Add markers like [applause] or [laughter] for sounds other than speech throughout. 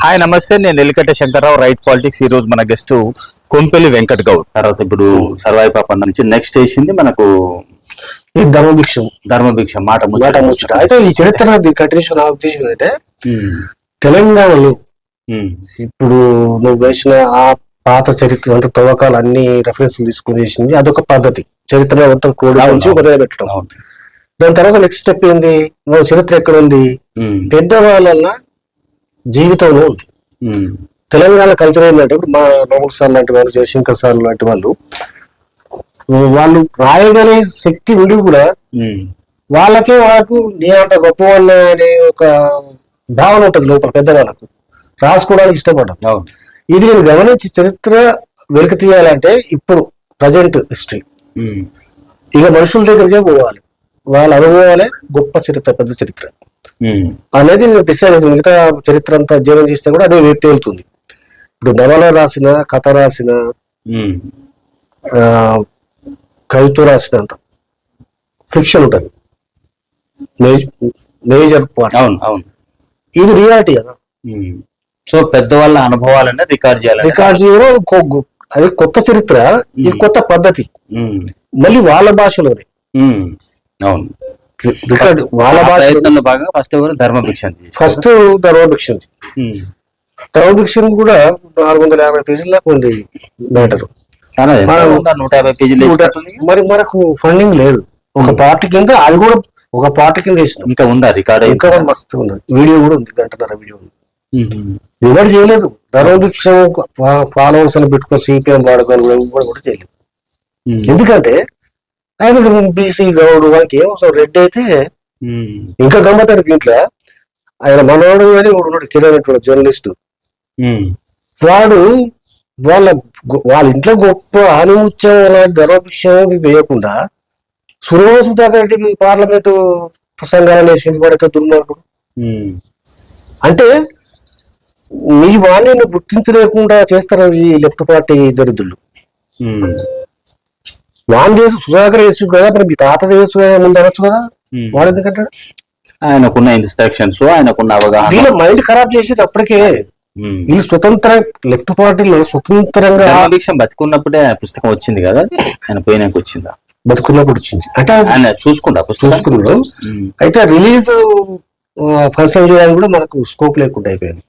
Hi నమస్తే. నేను Elikatta Shankarrao right politics. ఈ రోజు మన గెస్ట్ కొంపెల్లి వెంకట్ గౌడ్. తర్వాత ఇప్పుడు సర్వాయి పాప నుంచి నెక్స్ట్ వేసింది మనకు ఈ ధర్మభిక్షం. ధర్మభిక్ష మాట మాట ముచ్చట. అయితే ఈ చరిత్ర కంటిన్యూషన్ నా ఉద్దేశం ఏంటంటే ఉమ్, తెలంగాణలో ఇప్పుడు నువ్వు వేసిన ఆ పాత చరిత్ర అంటే తవ్వకాలు అన్ని రెఫరెన్స్ తీసుకుని వేసింది అదొక పద్ధతి. చరిత్ర మొత్తం కూడా అవును, నుంచి అవును. మొదలు పెట్టడం. దాని తర్వాత నెక్స్ట్ స్టెప్ ఏంది? నువ్వు చరిత్ర ఎక్కడ ఉంది? పెద్దవాళ్ళ జీవితంలో ఉంది. తెలంగాణ కల్చర్ ఏంటంటే ఇప్పుడు మా నోముల్ సార్ లాంటి వాళ్ళు జయశంకర్ సార్ లాంటి వాళ్ళు వాళ్ళు రాయగలిగే శక్తి ఉండి కూడా వాళ్ళకే వాళ్ళకు నీ అంత గొప్పవాళ్ళు అనే ఒక భావన ఉంటుంది లోపల పెద్దవాళ్ళకు. రాసుకోవడానికి ఇష్టపడ్డం. ఇది నేను గమనించి చరిత్ర వెలికి తీయాలంటే ఇప్పుడు ప్రజెంట్ హిస్టరీ ఇక మనుషుల దగ్గరికే పోవాలి. వాళ్ళ అనుభవాలే గొప్ప చరిత్ర పెద్ద చరిత్ర. అనేది నేను డిసైడ్ అయింది. మిగతా చరిత్ర అంతా అధ్యయనం చేస్తే కూడా అదే తేలుతుంది ఇప్పుడు నవల రాసిన కథ రాసిన కవిత్వం రాసినంత ఫిక్షన్ ఉంటుంది. Major part. అవును అవును. ఇది రియాలిటీ కదా. సో పెద్దవాళ్ళ అనుభవాలనే రికార్డ్ చేయాలి రికార్డ్ చేయడం అది కొత్త చరిత్ర ఇది కొత్త పద్ధతి. మళ్ళీ వాళ్ళ భాషలోనే. అవును. రికార్డ్ వాళ్ళ ఆ భాష ప్రయత్నంలో భాగంగా ఫస్ట్ ఎవరు ధర్మభిక్ష ఫస్ట్ ధర్మభిక్ష ధర్మభిక్ష కూడా నాలుగు వందల యాభై పేజీల దాకా ఉంది మ్యాటర్ నూట యాభై వేసినట్టుంది. మరి మనకు ఫండింగ్ లేదు. ఒక పార్టీ కింద అది కూడా ఒక పార్టీ కింద వేసినాం ఇంకా ఉందా? రికార్డ్ ఇంకా మస్తు ఉన్నది. వీడియో కూడా ఉంది గంటన్నర వీడియో ఉంది. ఎవరు చేయలేదు. ధర్మభిక్ష ఫాలోవర్స్ అని పెట్టుకొని సిపిఎం వాడుకొని ఎవరు కూడా చేయలేదు. ఎందుకంటే ఆయన బీసీ గౌడ్ వాళ్ళకి ఏం అవసరం? రెడ్డి అయితే ఇంకా గమ్మతారు దీంట్లో. ఆయన మనోడు అని ఒకడు ఉన్నాడు కిరణ్ జర్నలిస్ట్. వాడు వాళ్ళ వాళ్ళ ఇంట్లో గొప్ప ఆనిముత్యం అలాంటి ధర్మభిక్షం వేయకుండా సురవ సుధాకర్ రెడ్డి పార్లమెంటు ప్రసంగాలు వేసి పడితే దుర్మార్గుడు. అంటే మీ వాణిని గుర్తించలేకుండా చేస్తారు ఈ లెఫ్ట్ పార్టీ దరిద్రులు? వాన్ చేసి సుధాకర్ వేసు కదా మరి మీ తాత కదా ముందు అనొచ్చు కదా? వాడు ఎందుకంటాడు ఆయనకున్న ఇన్స్ట్రక్షన్స్ ఆయనకున్న అవగాహన. వీళ్ళ మైండ్ ఖరాబ్ చేసేది అప్పటికే. వీళ్ళు స్వతంత్ర లెఫ్ట్ పార్టీలో స్వతంత్రంగా ధర్మభిక్షం బతికున్నప్పుడే పుస్తకం వచ్చింది కదా? ఆయన పోయినాక వచ్చిందా? బతుకున్నప్పుడు వచ్చింది. అంటే ఆయన చూసుకుంటా చూసుకున్నాడు. అయితే రిలీజ్ ఫంక్షన్ చేయడానికి కూడా మనకు స్కోప్ లేకుండా అయిపోయింది.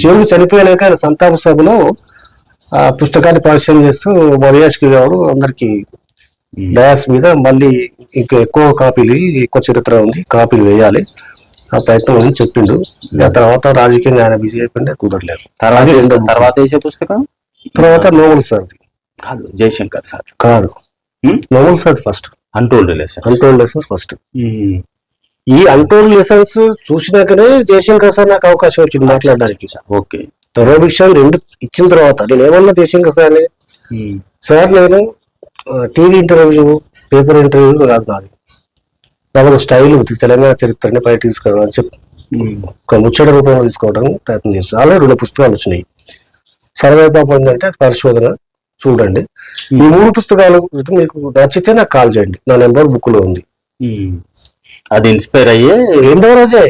చివరికి చనిపోయాక ఆయన సంతాప సభలో ఆ పుస్తకాన్ని పరిచయం చేస్తూ మరియాష్కి గారు అందరికి. డయాస్ మీద మళ్ళీ ఇంకా ఎక్కువ కాపీలు ఎక్కువ చరిత్ర ఉంది కాపీలు వేయాలి. ఆ ప్రయత్నం అని చెప్పిండు. ఆ తర్వాత రాజకీయంగా ఆయన బిజీ అయిపోయింది కుదరలేదు. తర్వాత. తర్వాత వేసే పుస్తకం? తర్వాత నోవల్ సార్ కాదు జయశంకర్ సార్. కాదు? Novel sir first. Untold lesson untold lessons first. ఈ అన్టోల్డ్ లెసన్స్ చూసినాకనే జయశంకర్ సార్ నాకు అవకాశం వచ్చింది మాట్లాడడానికి. ఓకే. ధర్మభిక్ష రెండు ఇచ్చిన తర్వాత నేను ఏమన్నా జయశంకర్ సార్ సార్ నేను టీవీ ఇంటర్వ్యూ పేపర్ ఇంటర్వ్యూ కాదు నాది. నాకు స్టైల్ ఉంది తెలంగాణ చరిత్రని బయట తీసుకురావడం అని చెప్పి. ఒక ముచ్చట రూపంలో తీసుకోవడం ప్రయత్నం చేస్తాను ఆల్రెడీ రెండు పుస్తకాలు వచ్చినాయి. సర్వే పాపం ఏంటంటే పరిశోధన చూడండి. ఈ మూడు పుస్తకాలు మీకు నచ్చితే నాకు కాల్ చేయండి. నా నెంబర్ బుక్లో ఉంది అది ఇన్స్పైర్ అయ్యే? రెండో రోజే.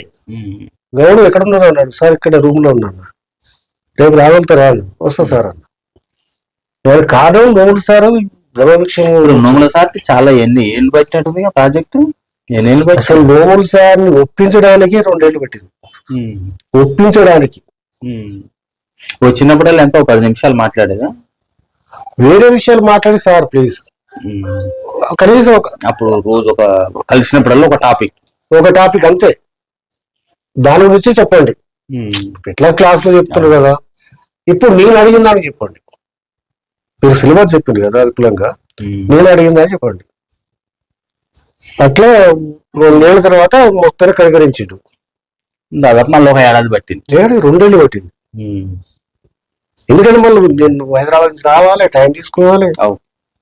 గౌడు ఎక్కడ ఉన్నారు అన్నాడు. సార్ ఇక్కడ రూమ్లో ఉన్నాను. రేపు రాగలుగుతా రాను వస్తా సార్ అన్న దానికి కారణం మూడు సార్ ఇప్పుడు నోముల సార్ చాలా ఎన్ని? ఏళ్ళు పట్టినట్టుంది ప్రాజెక్ట్? ఎన్ని ఏళ్ళు పట్టి అసలు నోములు సార్ని ఒప్పించడానికి రెండేళ్ళు పెట్టింది. ఒప్పించడానికి. వచ్చినప్పుడల్లా ఎంత? ఒక పది నిమిషాలు మాట్లాడేదా? వేరే విషయాలు మాట్లాడి సార్ ప్లీజ్. కనీసం ఒక అప్పుడు రోజు ఒక కలిసినప్పుడల్లా ఒక టాపిక్. ఒక టాపిక్ అంతే. దాని గురించి చెప్పండి. ఎట్లా క్లాస్లో చెప్తున్నారు కదా? ఇప్పుడు నేను అడిగిన దానికి చెప్పండి. మీరు సిలబస్ చెప్పింది కదా విపులంగా నేను అడిగిందని చెప్పండి. అట్లా రెండేళ్ళ తర్వాత మొత్తాన్ని కనికరించిండు. దాదాపు మళ్ళీ ఒక ఏడాది పట్టింది. ఏడు రెండేళ్ళు పట్టింది. ఎందుకంటే మళ్ళీ నేను హైదరాబాద్ నుంచి రావాలి టైం తీసుకోవాలి.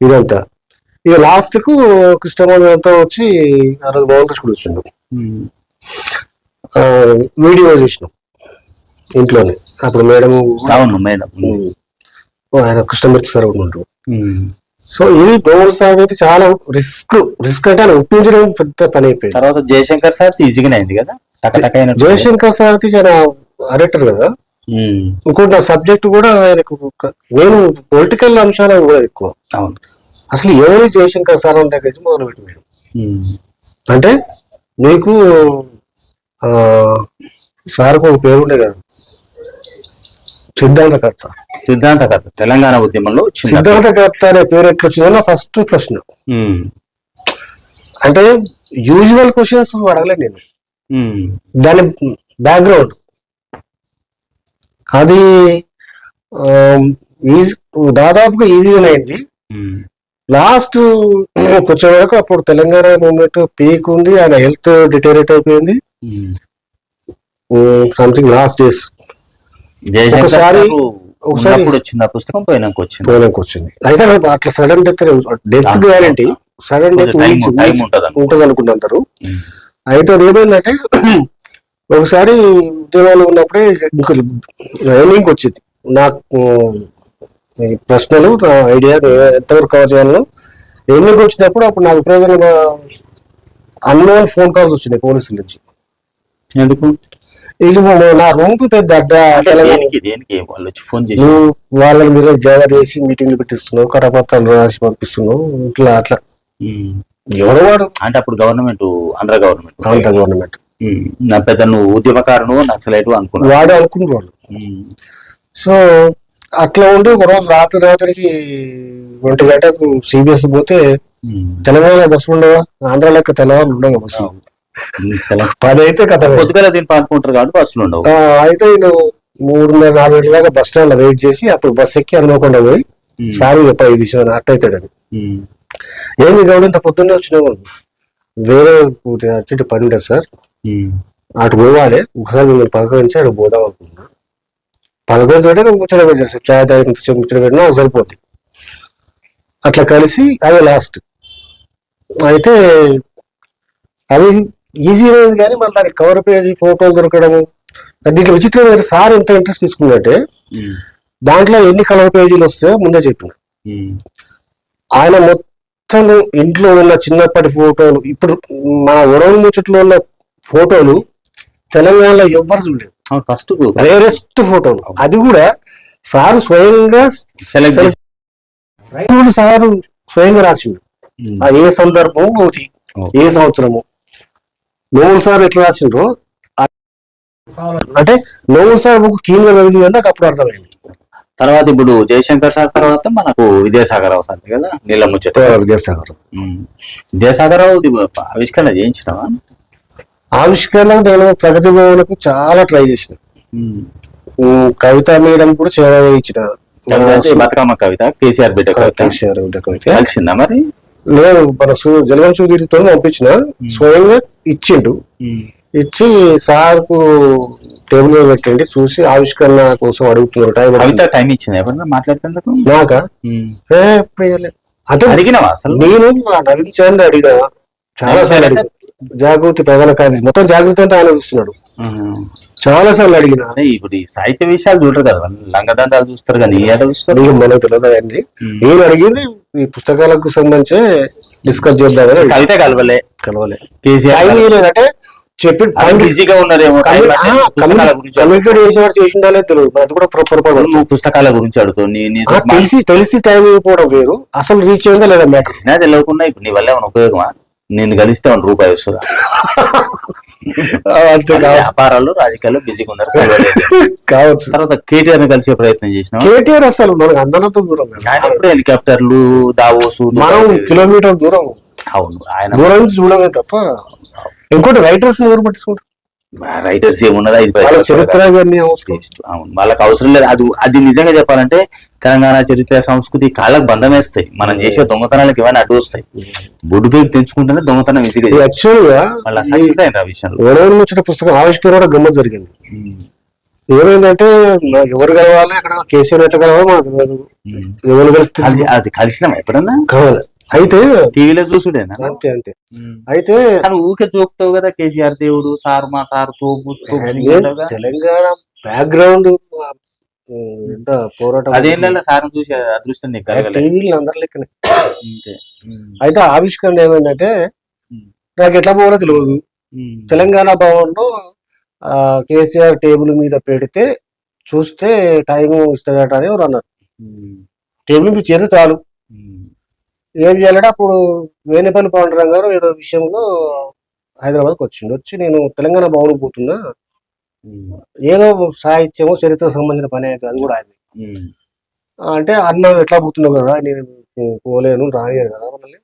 ఇదంతా. ఇక లాస్ట్కు కృష్ణమోహన్ అంతా వచ్చి ఆ రోజు మోహన్ కృష్ణ వచ్చిండు వీడియో చేసినాం. ఇంట్లోనే. అప్పుడు మేడం అవును మేడం. ఆయన కృష్ణమూర్తి సార్ ఉంటుండ్రు సో ఇది దోమల సాగు అయితే చాలా రిస్క్ రిస్క్ అంటే ఆయన ఒప్పించడం పెద్ద పని అయిపోయింది. తర్వాత జయశంకర్ సార్ ఈజీగానే అయింది కదా. జయశంకర్ సార్ డైరెక్టర్ కదా? ఇంకోటి నా సబ్జెక్ట్ కూడా ఆయనకు నేను పొలిటికల్ అంశాలు కూడా ఎక్కువ. అవును. అసలు ఎవరు జయశంకర్ సార్ దగ్గర నుంచి మొదలు పెట్టినాడు ఉమ్, అంటే నీకు ఆ సార్కు ఒక పేరు ఉండే కదా? సిద్ధాంతకర్త. సిద్ధాంతకర్త తెలంగాణ ఉద్యమంలో సిద్ధాంతకర్త అనే పేరు ఎట్లా వచ్చిందో నా ఫస్ట్ ప్రశ్న అంటే యూజువల్ క్వశ్చన్స్ అడగలే నేను. దాని బ్యాక్గ్రౌండ్ అది ఈజీ దాదాపుగా ఈజీగానే అయింది. లాస్ట్ కొంచెం వరకు అప్పుడు తెలంగాణ మూమెంట్ పీక్ ఉంది ఆయన హెల్త్ డిటేరేట్ అయిపోయింది. సంథింగ్ లాస్ట్ డేస్ ఒకసారి- సారు ఒకసారి- వచ్చింది ఆ పుస్తకం పోయినాక వచ్చింది. పోయినాక వచ్చింది అయితే అట్లా sudden death death guarantee sudden death ఉంటది అనుకో. ఉంటుంది అనుకుంటారు అయితే అది ఏమైందంటే [clears throat] ఒకసారి ఉద్యోగాలు ఉన్నప్పుడే ఇంకా ఎర్నింగ్ వచ్చింది. నాకు ప్రశ్నలు నా ఐడియా ఎంతవరకు కవర్ చేయాలో ఎన్నిక వచ్చినప్పుడు అప్పుడు నాకు ప్రయోజనంగా అన్నోన్ ఫోన్ కాల్స్ వచ్చినాయి పోలీసుల నుంచి. ఎందుకు? ఇది నా రూమ్ పెద్ద అడ్డ దేనికి దేనికి వాళ్ళు వచ్చి ఫోన్ చేసి వాళ్ళని మీరు గ్యాదర్ చేసి మీటింగ్లు పెట్టిస్తున్నావు కరపత్రాలు రాసి పంపిస్తున్నావు ఇట్లా అట్లా. ఎవడు వాడు? అంటే అప్పుడు government Andhra government. Andhra government. నా పెద్ద నువ్వు ఉద్యమకారును నక్సలైట్ అనుకున్నా వాడు అనుకున్నారు వాళ్ళు. సో అట్లా ఉండి ఒక రోజు రాత్రి రాత్రికి ఒంటి గంటకు సిబిఎస్ పోతే తెలంగాణ బస్సులు ఉండవా? ఆంధ్ర లెక్క తెలంగాణ ఉండవు బస్సు? అయితే కథ పొద్దుగల దీన్ని పాడుకుంటారు కాబట్టి బస్సులు ఉండవు. అయితే నేను మూడున్నర నాలుగు గంటల దాకా బస్ స్టాండ్లో వెయిట్ చేసి అప్పుడు బస్ ఎక్కి అనుకోకుండా పోయి సారీ చెప్ప ఈ విషయం అట్టయితాడని ఉమ్, ఏమి గౌడ ఇంత పొద్దున్నే వచ్చినావు? వేరే వచ్చి పని ఉండదు సార్. అటు పోవాలి ఒకసారి మిమ్మల్ని పలకరించి అటు పోదాం అనుకున్నా. పలకరించబట్టే నేను ముచ్చట పెట్టేసి చాయ్ తాగి ముచ్చట పెట్టినా అది సరిపోద్ది. అట్లా కలిసి అదే లాస్ట్ అయితే అది ఈజీ అయింది కానీ మళ్ళీ దానికి కవర్ పేజీ ఫోటోలు దొరకడము. దీంట్లో విచిత్రం ఏంటంటే సార్ ఎంత ఇంట్రెస్ట్ తీసుకున్నట్టే దాంట్లో ఎన్ని కలర్ పేజీలు వస్తాయో ముందే చెప్పిన ఉమ్, ఆయన మొత్తం ఇంట్లో ఉన్న చిన్నప్పటి ఫోటోలు ఇప్పుడు మా ఉడవల ముచ్చట్లో ఉన్న ఫోటోలు తెలంగాణలో ఎవ్వరు చూడలేదు. ఫస్ట్ రేరెస్ట్ ఫోటోలు. అది కూడా సారు స్వయంగా సెలెక్ట్ సారు స్వయంగా రాసిండు. ఏ సందర్భం ఏ సంవత్సరము నోవులు సార్ ఎట్లా రాసిండ్రో? అంటే నోవులు సార్ బుక్ కీన్గా చదివింది అంటే నాకు అప్పుడు అర్థమైంది. తర్వాత ఇప్పుడు జయశంకర్ సార్ తర్వాత మనకు విద్యాసాగరరావు సార్ కదా నీళ్ళ ముచ్చట. విద్యాసాగర్. విద్యాసాగరరావు. ఆవిష్కరణ చేయించినావా? ఆవిష్కరణ నేను ప్రగతి భవన్కు చాలా ట్రై చేసిన. కవిత మేడం కూడా అంటే బతుకమ్మ కవిత కేసీఆర్ బిడ్డ కవిత. కేసీఆర్ ఉండే కవిత. కలిసిందా మరి? లేదు మన సు- జలగం సుధీర్తో పంపించిన స్వయంగా ఇచ్చిండు. ఇచ్చి సార్కు టేబుల్ మీద పెట్టండి చూసి ఆవిష్కరణ కోసం అడుగుతున్నారు. టైం కవిత టైం ఇచ్చింది ఎవరన్నా మాట్లాడుతుందకు నాక. అంటే అడిగినావా అసలు? నేను ఆ నవీన్ చంద్ర అడిగా చాలా సార్లు అడిగా జాగృతి ప్రధాన కార్యదర్శి మొత్తం జాగృతి అంటే ఆయన చూస్తున్నాడు ఉమ్. చాలా సార్లు అడిగిన అదే ఇప్పుడు ఈ సాహిత్య విషయాలు చూడరు కదా లంగదండాలు చూస్తారు కానీ ఆట చూస్తారు. నీకు మనకు తెలియదు అండి. నేను అడిగింది ఈ పుస్తకాలకు సంబంధించి డిస్కస్ చేద్దామని అడిగా. కవిత కలవలే. కలవలే. కేసీఆర్ టైం లేదంటే చెప్పి బిజీగా ఉన్నారేమో అంటే కమ్యూనికేట్ చేసేవాడు చేసిండాలే తెలియదు. అది కూడా పొర- పొరపాటు. నువ్వు పుస్తకాల గురించి అడుగుతావు తెలిసి తెలిసి టైం ఇవ్వకపోవడం వేరు. అసలు రీచ్ అయిందా లేదా మ్యాటర్ తెలియకుండా ఇప్పుడు నీ వల్ల ఏమైనా ఉపయోగమా? నేను కలిస్తే ఏమైనా రూపాయి వస్తుందా వ్యాపారాలు రాజకీయాల్లో బిజీగా ఉన్నారు. కావచ్చు. తర్వాత కేటీఆర్ని కలిసే ప్రయత్నం చేసినాం కేటీఆర్ అసలు మనకు అందనంత దూరం. ఆయన హెలికాప్టర్లు దావోసు మనం కిలోమీటర్ దూరం. అవును ఆయన దూరం నుంచి చూడమే తప్ప ఇంకోటి రైటర్స్ ఎవరు పట్టించుకుంటారు? రైటర్స్ ఏమున్నదా? ఐదు పైసలు చరిత్ర. అవును. వాళ్ళకి అవసరం లేదు. అది అది నిజంగా చెప్పాలంటే తెలంగాణ చరిత్ర సంస్కృతి కాళ్ళకు బంధం వేస్తాయి. మనం చేసే దొంగతనాలకు ఇవన్నీ అడ్డు వస్తాయి. బొడ్డు పేరు తెంచుకుంటేనే దొంగతనం ఈజీగా చేస్తాం. యాక్చువల్గా మళ్ళీ సక్సెస్ అయింది ఆ విషయంలో. ఎవరైనా ముచ్చట పుస్తకం ఆవిష్కరణ కూడా గమ్మత్ జరిగింది. ఉమ్. ఏమైందంటే ఎవరు కలవాలి? అక్కడ కేసీఆర్ ఎట్లా కలవాలి? మనకు. ఎవరు కలిస్తే అది అది కలిసినాం ఎప్పుడన్నా? కావాలి. అయితే టీవీలో చూసుడేనా? అంతే అంతే. అయితే ఊకే చూపుతావు కదా కేసీఆర్ దేవుడు సార్ మా సార్ తోపు. తెలంగాణ బ్యాక్గ్రౌండ్ పోరాటం అదేంటంటే సార్ చూసే అదృష్టం టీవీలు అందరి లెక్కనే. అయితే ఆవిష్కరణ ఏమైందంటే. నాకు ఎట్లా పోవాలో తెలియదు. తెలంగాణ భవన్లో కేసీఆర్ టేబుల్ మీద పెడితే చూస్తే టైం ఇస్తాడట అని ఎవరు అన్నారు. టేబుల్ మీద చేస్తే చాలు. ఏం చేయాలంటే అప్పుడు వేనేపల్లి పాండురంగ గారు ఏదో విషయంలో హైదరాబాద్కి వచ్చిండు. వచ్చి నేను తెలంగాణ భవన్ పోతున్నా. ఏదో సాహిత్యము చరిత్ర సంబంధించిన పని అయితే అది కూడా ఆయన అంటే అన్న ఎట్లా పోతున్నావు కదా నేను పోలేను రానియరు కదా మళ్ళీ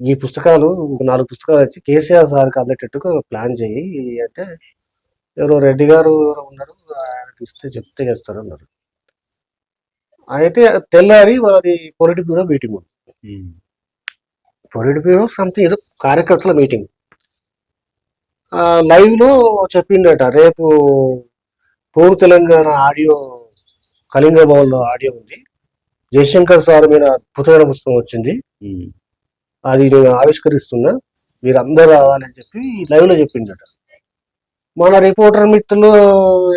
ఈ పుస్తకాలు ఒక నాలుగు పుస్తకాలు వచ్చి కేసీఆర్ సార్కి అందేటట్టుగా ప్లాన్ చేయి అంటే ఎవరో రెడ్డి గారు ఎవరో ఉన్నారు ఆయనకి ఇస్తే చెప్తే చేస్తారు అన్నారు అయితే తెల్లారి వాళ్ళది పొలిటిక్ బ్యూరో మీటింగ్ ఉంది. పొలిటిక్ బ్యూరో సంథింగ్ ఏదో కార్యకర్తల మీటింగ్. లైవ్లో చెప్పిండట రేపు పౌరు తెలంగాణ ఆడియో కళింగ భవన్లో ఆడియో ఉంది. జయశంకర్ సార్ మీద అద్భుతమైన పుస్తకం వచ్చింది. అది నేను ఆవిష్కరిస్తున్నా మీరు అందరూ రావాలని చెప్పి లైవ్లో చెప్పిండట. మన రిపోర్టర్ మిత్రులు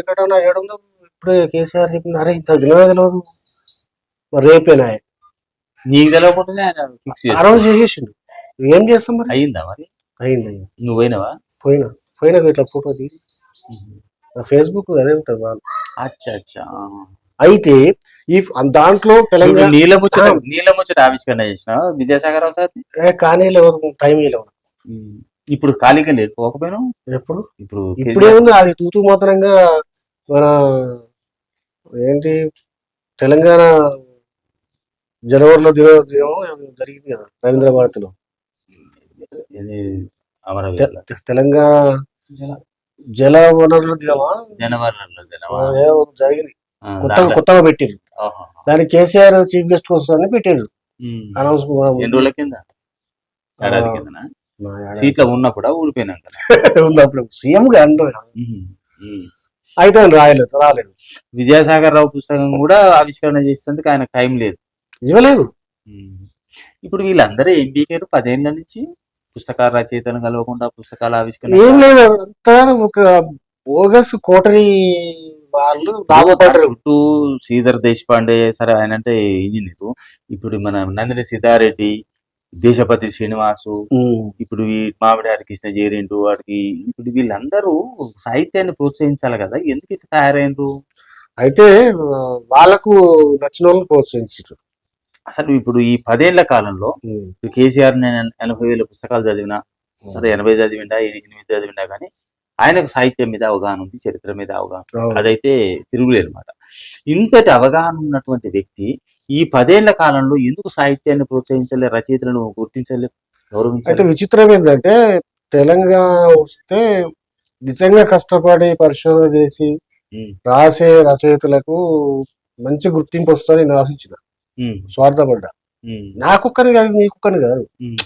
ఎక్కడన్నా ఏడుందో ఇప్పుడే కేసీఆర్ చెప్పిన అరే ఇంత తెలియదు తెలియదు మరి రేపేనా నీకు తెలియకుండానే ఆయన ఫిక్స్ ఆ రోజు చేసేసిండు. ఏం చేస్తాం మరి? అయిందా మరి? అయింది అయింది. నువ్వు పోయినావా? పోయినా. పోయినా ఇట్లా ఫోటో దిగి ఫేస్బుక్ అదే ఉంటుంది వాళ్ళు అచ్చా అచ్చా. అయితే ఈ దాంట్లో తెలంగాణ నీళ్ళ ముచ్చట. నీళ్ళ ముచ్చట ఆవిష్కరణ చేసిన విద్యాసాగర్ సార్ ఏ కానీ ఎవరు టైం లేవు. ఇప్పుడు ఖాళీగా లేదు పోకపోయినా ఎప్పుడు? ఇప్పుడు ఇప్పుడే ఉంది అది తూతూ మాత్రంగా మన ఏంటి తెలంగాణ జనవరిలో దినోత్సవం జరిగింది కదా రవీంద్ర భారతిలో. ఇది అమరవీరుల తె- తెలంగాణ జల వనరుల జనవరిలో? ఏదో జరిగింది. ఆ, కొత్తగా దాంట్లో- కొత్తగా పెట్టిరు ఆహా. దానికి కేసీఆర్ చీఫ్ గెస్ట్ వస్తుందని పెట్టారు ఉమ్. అనౌన్స్ ఎన్ని రోజుల కింద? ఏడాది కిందనా? సీట్లో ఉన్నప్పుడు ఊడిపోయినాక ఉన్నప్పుడు సీఎం గా ఉమ్. ఉమ్. అయితే ఆయన రాయలేదు రాలేదు. విద్యాసాగర్ రావు పుస్తకం కూడా ఆవిష్కరణ చేసేందుకు ఆయన టైం లేదు. ఇవ్వలేదు. ఇప్పుడు వీళ్ళందరూ ఏం పీకారు? పదేళ్ళ నుంచి పుస్తకాల రచయితను కలవకుండా పుస్తకాల ఆవిష్కరణ ఏం లేదు అంతా ఒక బోగస్ కోటరీ వాళ్ళు చుట్టూ శ్రీధర్ దేశపాండే సరే ఆయన అంటే ఇంజనీరు ఇప్పుడు మన నందిని సిద్ధారెడ్డి దేశపతి శ్రీనివాసు ఇప్పుడు ఈ మామిడి హరికృష్ణ చేరిండు వాడికి ఇప్పుడు వీళ్ళందరూ సాహిత్యాన్ని ప్రోత్సహించాలి కదా? ఎందుకు ఇట్లా తయారైండ్రు? అయితే వాళ్ళకు నచ్చిన వాళ్ళని ప్రోత్సహించారు అసలు ఇప్పుడు ఈ పదేళ్ళ కాలంలో కేసీఆర్ నేను ఎనభై వేల పుస్తకాలు చదివినా సరే ఎనభై చదివిండా ఎనిమిది చదివిండా కానీ ఆయనకు సాహిత్యం మీద అవగాహన ఉంది చరిత్ర మీద అవగాహన అదైతే తిరుగులేదు అనమాట ఇంతటి అవగాహన ఉన్నటువంటి వ్యక్తి ఈ పదేళ్ళ కాలంలో ఎందుకు సాహిత్యాన్ని ప్రోత్సహించలే రచయితలను గుర్తించలే అయితే విచిత్రం ఏంటంటే తెలంగాణ వస్తే నిజంగా కష్టపడి పరిశోధన చేసి రాసే రచయితలకు మంచి గుర్తింపు వస్తుందని నేను ఆశించిన. స్వార్థపడ్డా. ఉమ్, నాకొక్కని కాదు నీకొక్కని కాదు. ఉమ్.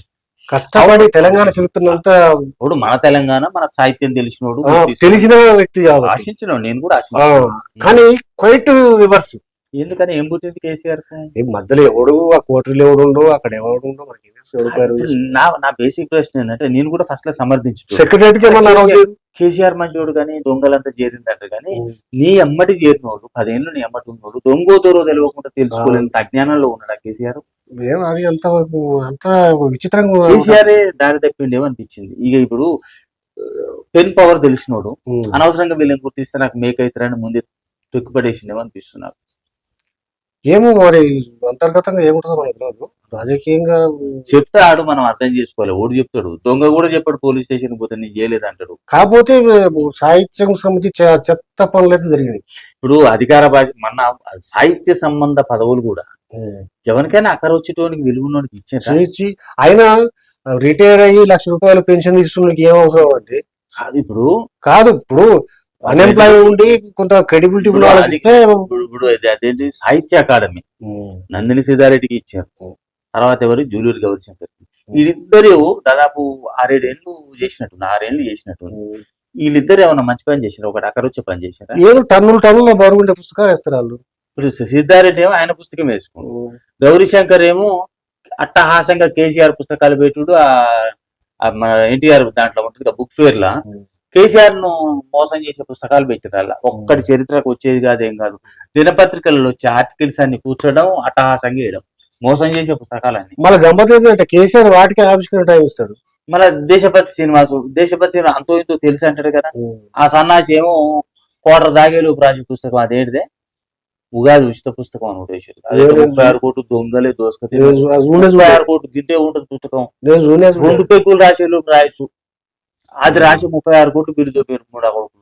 కష్టపడి తెలంగాణ చరిత్రనంతా ఇప్పుడు మన తెలంగాణ మన సాహిత్యం తెలిసినోడు. తెలిసిన వ్యక్తి ఆశించినాడు నేను కూడా ఆశించాను. కానీ క్వైట్ రివర్స్. ఎందుకని ఏం పుట్టింది కేసీఆర్ మధ్యలో ఎవడు ఆ కోటరీలో ఎవడు ఉండో అక్కడ ఎవడు ఉండో మనకి ఏం తెలుసు, ఎవడు పేరు ఇప్పుడు నా నా బేసిక్ ప్రశ్న ఏంటంటే నేను కూడా ఫస్ట్లో సమర్థించు సెక్రటరీ? కేసీఆర్ మంచోడు కానీ దొంగలంతా చేరిందంట కానీ నీ అమ్మటి చేరినోడు పదేళ్ళు నీ అమ్మటి ఉన్నోడు దొంగో దూరో తెలియకుండా తెలుసుకోలేని అజ్ఞానంలో ఉన్నాడు ఆ కేసీఆర్ అది అంత అంత విచిత్రంగా. కేసీఆర్ దారి తప్పిండేమో అనిపించింది ఇక ఇప్పుడు పెన్ పవర్ తెలిసినోడు. అనవసరంగా వీళ్ళని గుర్తిస్తే నాకు మేక్ అవుతారని ముందే తొక్కిపడేసిండేమో అనిపిస్తున్నారు ఏమో మరి అంతర్గతంగా ఏముంటుందో మనకు తెలియదు రాజకీయంగా చెప్తే ఆడు మనం అర్థం చేసుకోవాలి. ఓడు చెప్తాడు. దొంగ కూడా చెప్పాడు పోలీస్ స్టేషన్ పోతే నేను చేయలేదు అంటాడు కాకపోతే సాహిత్యం సంబంధించి చెత్త పనులు అయితే జరిగినాయి. ఇప్పుడు అధికార భాష మన సాహిత్య సంబంధ పదవులు కూడా ఎవరికైనా అక్కర వచ్చేటోనికి విలువనోనికి ఇచ్చారా చేసి ఆయన రిటైర్ అయ్యి లక్ష రూపాయలు పెన్షన్ తీసుకున్నకి ఏం అవసరం అండి? కాదు ఇప్పుడు. కాదు ఇప్పుడు అన్ఎంప్లాయ్ ఉండి కొంత క్రెడిబిలిటీ ఇప్పుడు అదేంటి? సాహిత్య అకాడమీ. నందిని సిద్ధారెడ్డికి ఇచ్చారు. తర్వాత ఎవరు? జూలూరు గౌరీశంకర్ వీళ్ళిద్దరు దాదాపు ఆరేడేళ్ళు చేసినట్టు ఆరేళ్ళు చేసినట్టు వీళ్ళిద్దరు ఏమన్నా మంచి పని చేశారు? ఒకటి అక్కడ వచ్చే పని చేశారా? ఏదో టన్నులు టన్నుల ఉండే పుస్తకాలు వేస్తారు వాళ్ళు. ఇప్పుడు సిద్ధారెడ్డి ఏమో ఆయన పుస్తకం వేసుకుండు గౌరీశంకర్ ఏమో అట్టహాసంగా కేసీఆర్ పుస్తకాలు పెట్టుడు ఆ మన ఎన్టీఆర్ దాంట్లో ఉంటుంది బుక్ ఫేర్ లా. కేసీఆర్ను మోసం చేసే పుస్తకాలు పెట్టారు అలా ఒక్కటి చరిత్రకు వచ్చేది కాదు ఏం కాదు. దినపత్రికలలో వచ్చే ఆర్టికల్స్ అన్ని కూర్చోడం అట్టహాసంగా వేయడం. మోసం చేసే పుస్తకాలన్నీ. మన గమ్మత్ ఏంటంటే కేసీఆర్ వాటికి ఆవిష్కరణ టైం ఇస్తాడు. మన దేశపతి శ్రీనివాసు దేశపతి శ్రీనివాసు అంతో ఇంతో తెలుసు అంటాడు కదా. ఆ సన్నాసి ఏమో కోటర్ దాగేలోపు రాజు పుస్తకం అదేంటిదే? ఉగాది ఉచిత పుస్తకం అని ఒకటి వేసారు అదే. ముప్పై ఆరు కోట్లు దొంగలే దోసుకొని ముప్పై. ఆరు కోట్లు గిట్టే ఉంటుంది పుస్తకం. రెండు పెక్కులు రాసేలోపు రాయొచ్చు. అది రాసి ముప్పై ఆరు కోట్లు బిల్లు పేరు మూడు కొడుకు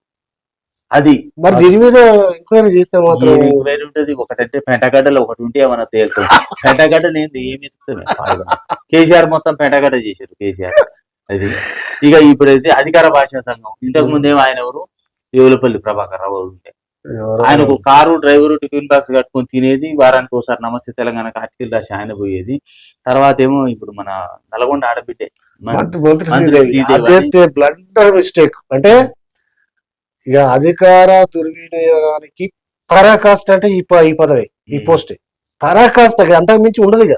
అది. మరి దీని మీద ఎంక్వైరీ చేస్తే మాత్రం ఏమి వేరు ఉంటది? ఒకటంటే పెంటగడ్డలో ఒకటి ఉంటే ఏమన్నా తేలుతుంది. పెంటగడ్డ నేను ఏమి కేసీఆర్ మొత్తం పెంటగడ్డ చేశారు కేసీఆర్. అది. ఇక ఇప్పుడైతే అధికార భాషా సంఘం. ఇంతకు ముందేమో ఆయన ఎవరు? దేవులపల్లి ప్రభాకర్ రావు ఉంటే ఆయనకు కారు డ్రైవరు టిఫిన్ బాక్స్ కట్టుకొని తినేది వారానికి ఒకసారి నమస్తే తెలంగాణ ఆర్టికల్ రాసి ఆయన పోయేది. తర్వాత ఏమో ఇప్పుడు మన నల్గొండ ఆడబిడ్డే. మంత్రి శ్రీదేవి. అదైతే బ్లండర్ మిస్టేక్ అంటే ఇక అధికార దుర్వినియోగానికి పరాకాష్ట అంటే ఈ ఈ పదవి ఈ. పోస్ట్. పరాకాష్ట అంతకు మించి ఉండదు ఇక.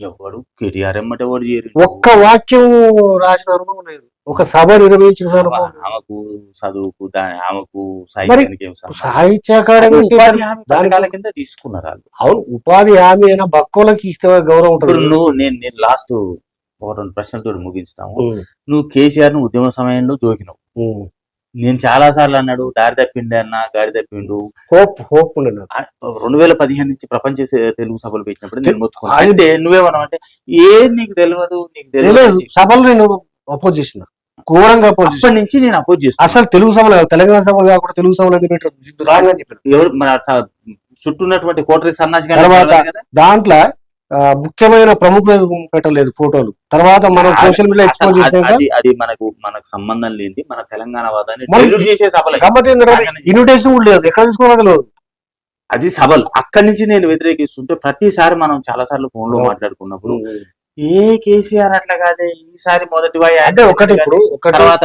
ఎవడు కేటీఆర్ ఎమ్మటే ఒక్క వాక్యం రాసిన అనుభవం లేదు. ఒక సభ నిర్వహించిన అనుభవం. ఆమెకు చదువుకు ఆమెకు? సాహిత్య అకాడమీ కింద తీసుకున్నారు అవును ఉపాధి హామీ అయినా బక్కోలకి ఇస్తే గౌరవం ఉంటుంది. నేను నేను లాస్ట్ ఒక రెండు ప్రశ్నలతో ముగించుతాము. నువ్వు కేసీఆర్ను ఉద్యమ సమయంలో జోకినావు. నేను చాలా సార్లు అన్నాడు దారి తప్పిండి అన్న గాడి తప్పిండు. హోప్ హోప్ రెండు వేల పదిహేను నుంచి ప్రపంచ తెలుగు సభలు పెట్టినప్పుడు నేను మొత్తుకున్నా. అంటే నువ్వేమన్నావు అంటే ఏ నీకు తెలియదు నీకు తెలియదు సభలు నేను అపోజ్ చేసిన. ఘోరంగా అపోజ్ చేసిన. అప్పటి నుంచి నేను అపోజ్ చేస్తాను అసలు తెలుగు సభలు తెలంగాణ సభలు కాకుండా తెలుగు సభలు పెట్టారు? చెప్పారు. ఎవరు మన చుట్టూ ఉన్నటువంటి కోటరీ సన్నాసి గారు తర్వాత-? దాంట్లో ముఖ్యమైన ప్రముఖులు పెట్టలేదు ఫోటోలు. తర్వాత మనం సోషల్ మీడియా ఎక్స్పోజ్ అది- చేసినాక అది అది మనకు మనకు సంబంధం లేని మన తెలంగాణ వాదాన్ని ఇన్విటేషన్ కూడా లేదు. ఎక్కడ తీసుకోవాలి అది సభలు. అక్కడి నుంచి నేను వ్యతిరేకిస్తుంటే ప్రతిసారి మనం చాలా సార్లు ఫోన్లో. మాట్లాడుకున్నప్పుడు ఏ కేసీఆర్ అట్లా కాదే? ఈసారి మొదటి వాయి అంటే ఒకటి ఇప్పుడు ఒకటి తర్వాత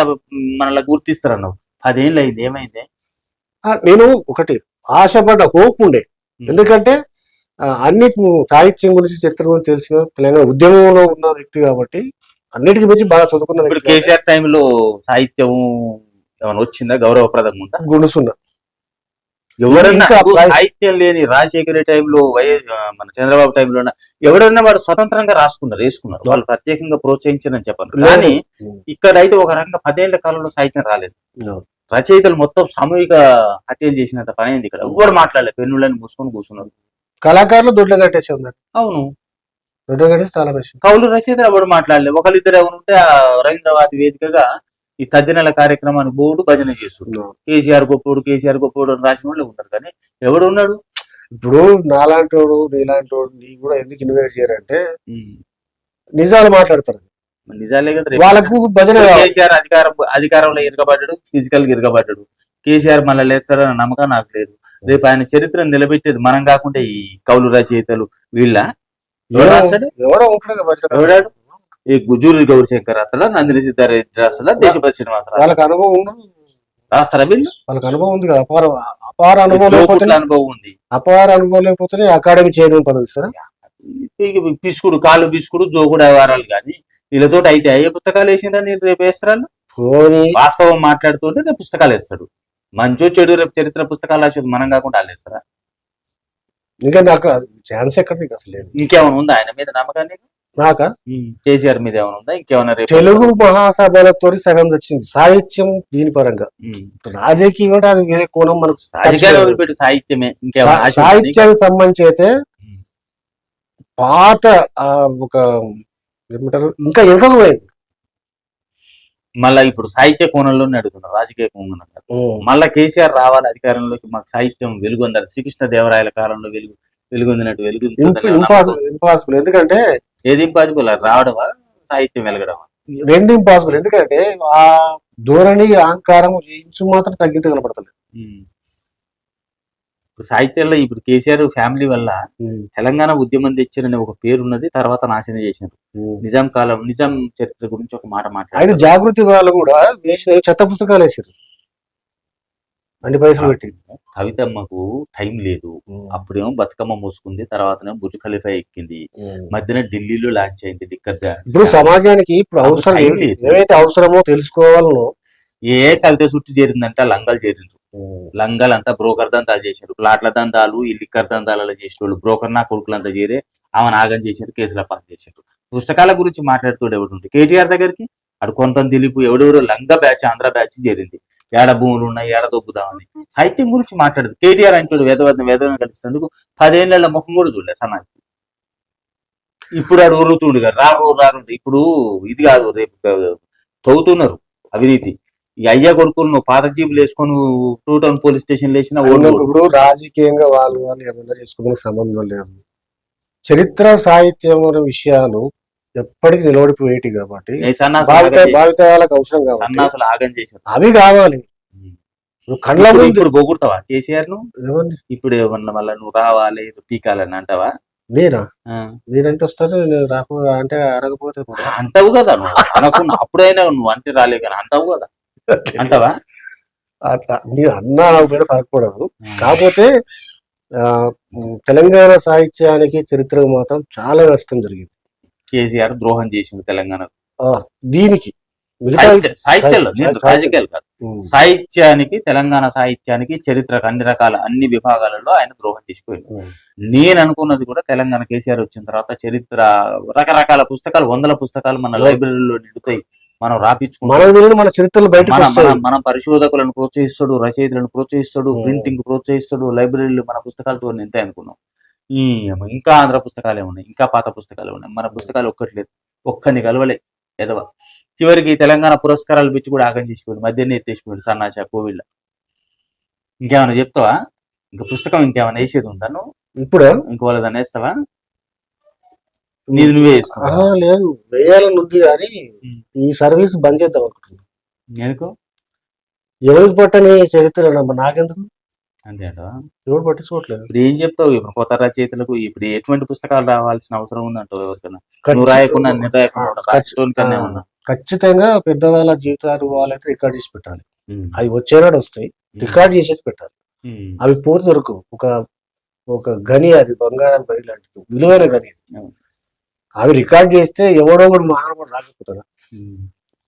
మనల్ని గుర్తిస్తారు అన్నావు పదేళ్ళు అయింది ఏమైంది నేను ఒకటి ఆశపడ్డ హోప్ ఉండే. ఎందుకంటే అన్ని సాహిత్యం గురించి చరిత్ర గురించి తెలిసిన తెలంగాణ ఉద్యమంలో ఉన్న వ్యక్తి కాబట్టి అన్నిటికీ మించి బాగా చదువుకున్న ఇప్పుడు కేసీఆర్ టైంలో సాహిత్యం ఏమైనా వచ్చిందా? గౌరవప్రదంగా ఉందా గుణసున్న ఎవరన్నా ప్ర- సాహిత్యం లేని రాజశేఖర టైంలో వైఎస్ మన చంద్రబాబు టైంలో ఎవడన్నా వాడు స్వతంత్రంగా రాసుకున్నారు వేసుకున్నారు. వాళ్ళు ప్రత్యేకంగా ప్రోత్సహించారని చెప్పాను. కానీ. ఇక్కడ అయితే ఒక రకంగా పదేళ్ళ కాలంలో సాహిత్యం రాలేదు. రచయితలు మొత్తం సామూహిక హత్యలు చేసినంత పని అయింది ఇక్కడ. ఎవరు మాట్లాడలేదు? పెన్నులని మూసుకొని కూర్చున్నారు. కళాకారులు దొడ్ల కట్టేసి ఉన్నారు. అవును. దొడ్ల కట్టేసి చాలా విషయం కౌలు రచయితలు ఎవరు మాట్లాడలేదు. ఒకరిద్దరు ఎవరు ఉంటే ఆ రవీంద్రవాది వేదికగా ఈ తద్దినెల కార్యక్రమానికి బోర్డు భజన చేస్తున్నారు కేసీఆర్ గొప్పోడు కేసీఆర్ గొప్పోడు అని రాసిన వాళ్ళు ఉంటారు. కానీ ఎవడు ఉన్నాడు? ఇప్పుడు నాలాంటి వాడు నీలాంటి వాడు నీ కూడా ఎందుకు ఇన్వైట్ చేయరంటే నిజాలు మాట్లాడతారు. నిజాలే కదా. వాళ్ళకు భజన. కేసీఆర్ అధికారం అధికారంలో ఇరగబడ్డాడు ఫిజికల్గా ఇరగబడ్డాడు. కేసీఆర్ మళ్ళీ లేస్తాడన్న నమ్మకం నాకు లేదు. రేపు ఆయన చరిత్ర నిలబెట్టేది మనం కాకుండా ఈ కౌలు రచయితలు వీళ్ళ? ఎవడాడు ఈ గుజూరి గౌరశంకర్ రాస్తాడా నందిని సిద్ధారెడ్డి రాస్తాడా దేశపతి శ్రీనివాస రాస్తాడా? వాళ్ళకి అనుభవం ఉంది? రాస్తారా వీళ్ళు? వాళ్ళకి అనుభవం ఉంది కదా అపార అపార అనుభవం లేకపోతే అనుభవం ఉంది. అపార అనుభవం లేకపోతే అకాడమీ చైర్మన్ పదవి ఇక పిసుకుడు కాళ్ళు పిసుకుడు జోకుడు వ్యవహారాలు కానీ వీళ్ళతో అయితే అయ్యే పుస్తకాలు వేసిండ్రా నేను రేపు వేస్తారా? వాస్తవం మాట్లాడుతుంటే రేపు పుస్తకాలు వేస్తాడు. మంచో చెడు రేపు చరిత్ర పుస్తకాలు రాసేది మనం కాకుండా వాళ్ళు వేస్తారా ఇంకా నాకు ఛాన్స్ ఎక్కడ నీకు అసలు లేదు. ఇంకేమైనా ఉందా ఆయన మీద నమ్మకాన్ని నాక? కేసీఆర్ మీద ఏమైనా ఉందా? ఇంకేమైనా రేపు తెలుగు మహాసభలతో సగం వచ్చింది. సాహిత్యం దీని పరంగా. రాజకీయం అంటే అది వేరే కోణం మనకు రాజకీయాలు వదిలిపెట్టి సాహిత్యమే. ఇంకేమైనా? సాహిత్యానికి సంబంధించి అయితే. పాత ఒక ఏమంటారు? ఇంకా వెనుకకు పోయింది. మళ్ళా ఇప్పుడు సాహిత్య కోణంలోనే అడుగుతున్నారు రాజకీయ కోణంలో. మళ్ళా కేసీఆర్ రావాలి అధికారంలోకి మాకు సాహిత్యం వెలుగొందాలి. శ్రీకృష్ణ దేవరాయల కాలంలో వెలుగు వెలుగొందినట్టు వెలుగు ఇంపాసిబుల్ ఎందుకంటే ఏది ఇంపాసిబుల్ రావడమా? సాహిత్యం వెలగడమా? రెండు ఇంపాసిబుల్ ఎందుకంటే ఆ ధోరణి అహంకారం ఇంచు మాత్రం ఉమ్. ఇప్పుడు సాహిత్యంలో ఇప్పుడు కేసీఆర్ ఫ్యామిలీ వల్ల. తెలంగాణ ఉద్యమం తెచ్చారనే ఒక పేరు ఉన్నది తర్వాత నాశనం చేసినారు. నిజాం కాలం నిజాం చరిత్ర గురించి ఒక మాట మాట్లాడారు. జాగృతి వాళ్ళు కూడా వేసిన చెత్త పుస్తకాలు వేసారు. అన్ని పైసలు పెట్టి కవితమ్మకు టైం లేదు. అప్పుడేమో బతుకమ్మ మూసుకుంది తర్వాతనేమో బుర్జ్ ఖలీఫా ఎక్కింది. మధ్యన ఢిల్లీలో లాంచ్ అయింది లిక్కర్ దా- ఇప్పుడు సమాజానికి ఇప్పుడు అవసరం టైం ఏ- లేదు. ఏవైతే అవసరమో తెలుసుకోవాలనో ఏ కవిత చుట్టూ చేరిందంటే లంగాలు చేరిండ్రు. లంగాలు అంతా బ్రోకర్ దందాలు చేశారు. ప్లాట్ల దందాలు ఈ లిక్కర్ దందాలలో చేసేవాళ్ళు బ్రోకర్ నా కొడుకులంతా చేరే ఆమె నాగం చేశారు కేసుల పాస్ చేశారు. పుస్తకాల గురించి మాట్లాడుతూ ఎవడు ఉంటే కేటీఆర్ దగ్గరికి? అటు కొంత దిలీపు ఎవడెవడో లంగా బ్యాచ్ ఆంధ్ర బ్యాచ్ చేరింది. ఏడ భూములు ఉన్నాయి ఏడ దొబ్బుదామని సాహిత్యం గురించి మాట్లాడదు. కేటీఆర్ అంటాడు వేదవాదం వేదవని కలిసినందుకు పదేళ్ళ ముఖం కూడా చూడలేదు సమాజం. ఇప్పుడు ఆడు ఉరుతుడు కదా. రారు రారు. ఇప్పుడు ఇది కాదు రేపు తవ్వుతున్నారు అవినీతి. ఈ అయ్యా కొడుకులు నువ్వు పాత జీబులు వేసుకొని టూ టౌన్ పోలీస్ స్టేషన్ వేసిన ఇప్పుడు రాజకీయంగా వాళ్ళు వాళ్ళు ఏమన్నా చేసుకోవడానికి సంబంధం లేదు. చరిత్ర సాహిత్యం విషయాలు ఎప్పటికీ నిలబడిపోయేటి కాబట్టి భావిత భావితకాలకు అవసరం సన్నాసులు ఆగం చేశారు. అవి కావాలి. నువ్వు కళ్ళ ఇప్పుడు- పొగుడతావా కేసీఆర్ను? ఎవరిని? ఇప్పుడు ఏమన్నా మళ్ళీ నువ్వు రావాలి పీకాలని అంటావా? నేనా. నేనంటే వస్తాను నేను రాకు అంటే అడగపోతే పోతా. అంటావు కదా నువ్వు. అనుకున్న అప్పుడైనా నువ్వు అంటే రాలే కానీ అంటావు కదా. అంటావా? అట్లా. అన్నా నాకు మీద పడకూడదు కాకపోతే తెలంగాణ సాహిత్యానికి చరిత్రకు మాత్రం చాలా నష్టం జరిగింది. కేసీఆర్ ద్రోహం చేసింది తెలంగాణ. దీనికి. సాహిత్యంలో. రాజకీయాలు కాదు. సాహిత్యానికి తెలంగాణ సాహిత్యానికి చరిత్రకు అన్ని రకాల అన్ని విభాగాలలో ఆయన ద్రోహం చేసిపోయింది. నేను అనుకున్నది కూడా తెలంగాణ కేసీఆర్ వచ్చిన తర్వాత చరిత్ర రకరకాల పుస్తకాలు వందల పుస్తకాలు మన. లైబ్రరీలో నిండుతాయి. మనం రాపించుకుంటాం. మన చరిత్రలు బయటకు మన పరిశోధకులను ప్రోత్సహిస్తాడు రచయితలను ప్రోత్సహిస్తాడు. ప్రింటింగ్ ప్రోత్సహిస్తాడు లైబ్రరీలు మన పుస్తకాలతో నింటాయి అనుకున్నాం. ఇంకా ఆంధ్ర పుస్తకాలే ఉన్నాయి ఇంకా పాత పుస్తకాలే ఉన్నాయి. మన పుస్తకాలు ఒక్కటి లేదు ఒక్కని కలవలే ఎదవ. చివరికి తెలంగాణ పురస్కారాలు పెట్టి కూడా ఆగం చేసిపోయాడు మధ్యనే ఎత్తేసిపోయాడు సన్నాశ కోవిళ్ళ ఇంకేమైనా చెప్తావా? ఇంకా పుస్తకం ఇంకేమైనా వేసేది నువ్వు? ఇప్పుడు? ఇంకో వాళ్ళదని వేస్తావా నీది నువ్వే వేసుకున్నావా ఆహా, లేదు. వేయాలని ఉంది కానీ. ఈ సర్వీస్ బంద్ చేద్దాం అనుకుంటున్నాను ఎందుకు? ఎవరికి పట్టని చరిత్ర నాకెందుకు? అంతే ఎవరు పట్టించుకోవట్లేదు. ఇప్పుడు ఏం చెప్తావు? ఇప్పుడు కొత్త రచయితలకు ఇప్పుడు ఎటువంటి పుస్తకాలు రావాల్సిన అవసరం ఉందంటావు ఎవరికైనా? నువ్వు ఖచ్చితంగా- రాయకుండా నేను రాయకుండా ఖచ్చితంగా పెద్దవాళ్ళ జీవితాలు వాళ్ళైతే రికార్డ్ చేసి పెట్టాలి. అవి వచ్చేనాడు వస్తాయి. రికార్డ్ చేసేసి పెట్టాలి. అవి పోతే దొరకవు ఒక ఒక గని అది బంగారం గని లాంటిది. విలువైన గని. అవి రికార్డ్ చేస్తే ఎవడో ఒకడు మహానుభావుడు రాకపోతాడు.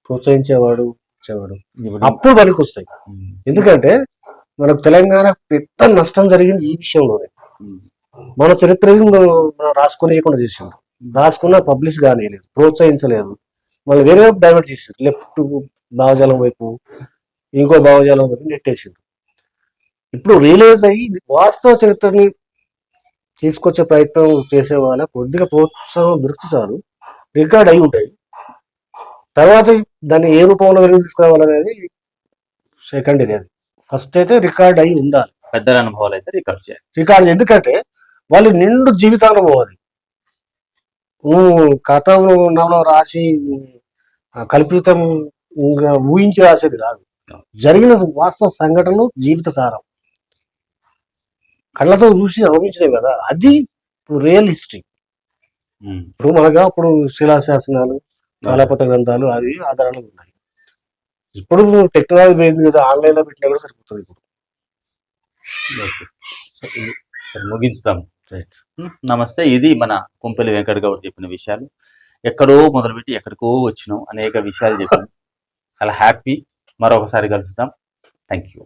ప్రోత్సహించేవాడు ఇచ్చేవాడు. అప్పుడు పనికి వస్తాయి. ఎందుకంటే మనకు తెలంగాణ పెద్ద నష్టం జరిగింది ఈ విషయంలోనే. మన చరిత్రను మనం రాసుకునేయకుండా చేసిండు. రాసుకున్న పబ్లిష్ కానియలేదు ప్రోత్సహించలేదు. మళ్ళీ వేరే వైపు డైవర్ట్ చేసారు లెఫ్ట్ భావజాలం వైపు ఇంకో భావజాలం వైపు నెట్టేసిండు. ఇప్పుడు రియలైజ్ అయ్యి వాస్తవ చరిత్రని తీసుకొచ్చే ప్రయత్నం చేసే వాళ్ళ కొద్దిగా ప్రోత్సాహం దొరికి చాలు రికార్డ్ అయి ఉంటాయి. తర్వాత దాన్ని ఏ రూపంలో వెలుగు తీసుకురావాలనేది సెకండ్ అది ఫస్ట్ అయితే రికార్డ్ అయి ఉండాలి. పెద్దల అనుభవాలు అయితే రికార్డ్ చేయాలి. రికార్డు ఎందుకంటే వాళ్ళు నిండు జీవితానుభవం అది నువ్వు కథ నవల రాసి కల్పితం ఊహించి రాసేది కాదు. జరిగిన వాస్తవ సంఘటనలు జీవిత సారం. కళ్ళతో చూసి అనుభవించినవి కదా. అది రియల్ హిస్టరీ. ఇప్పుడు మనగా అప్పుడు శిలాశాసనాలు కాలపత గ్రంథాలు అవి ఆధారాలు ఉన్నాయి. ఇప్పుడు టెక్నాలజీ పోయింది కదా ఆన్లైన్లో పెట్టినా కూడా సరిపోతుంది ఇప్పుడు. ముగించుదాం. నమస్తే ఇది మన కుంపల్లి వెంకట గౌడ్ చెప్పిన విషయాలు. ఎక్కడో మొదలుపెట్టి ఎక్కడికో వచ్చినాం అనేక విషయాలు చెప్పాం. చాలా హ్యాపీ. మరొకసారి కలుస్తాం థ్యాంక్ యూ